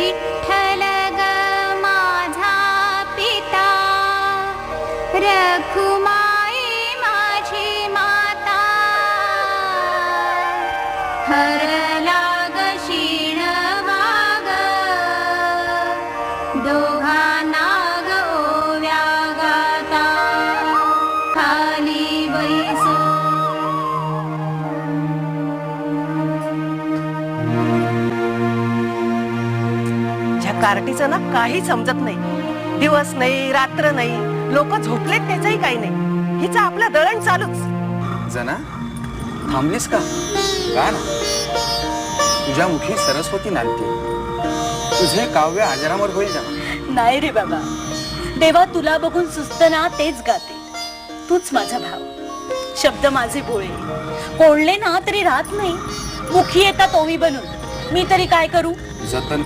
विठ्ठल ग माझा पिता रखुमाई माझी माता। हरला ग क्षीण वाग। दोघांना कार्टीचं ना काही समजत नाही. दिवस नाही रात्र नाही. लोक झोपलेत त्याचंही काही नाही. हिचं आपलं दळण चालूच. जना थांबलीस का? का ना? तुझ्या मुखी सरस्वती नांदते. तुझे काव्य आजारावर होईल जना. नाही रे बाबा. देवा तुला बघून सुस्त ना तेच गाते. तूच माझा भाव. शब्द माझे बोळे. कोळले ना तरी राहत नाही. मुखी येतात ओवी बनून. मी तरी काय करू? जतन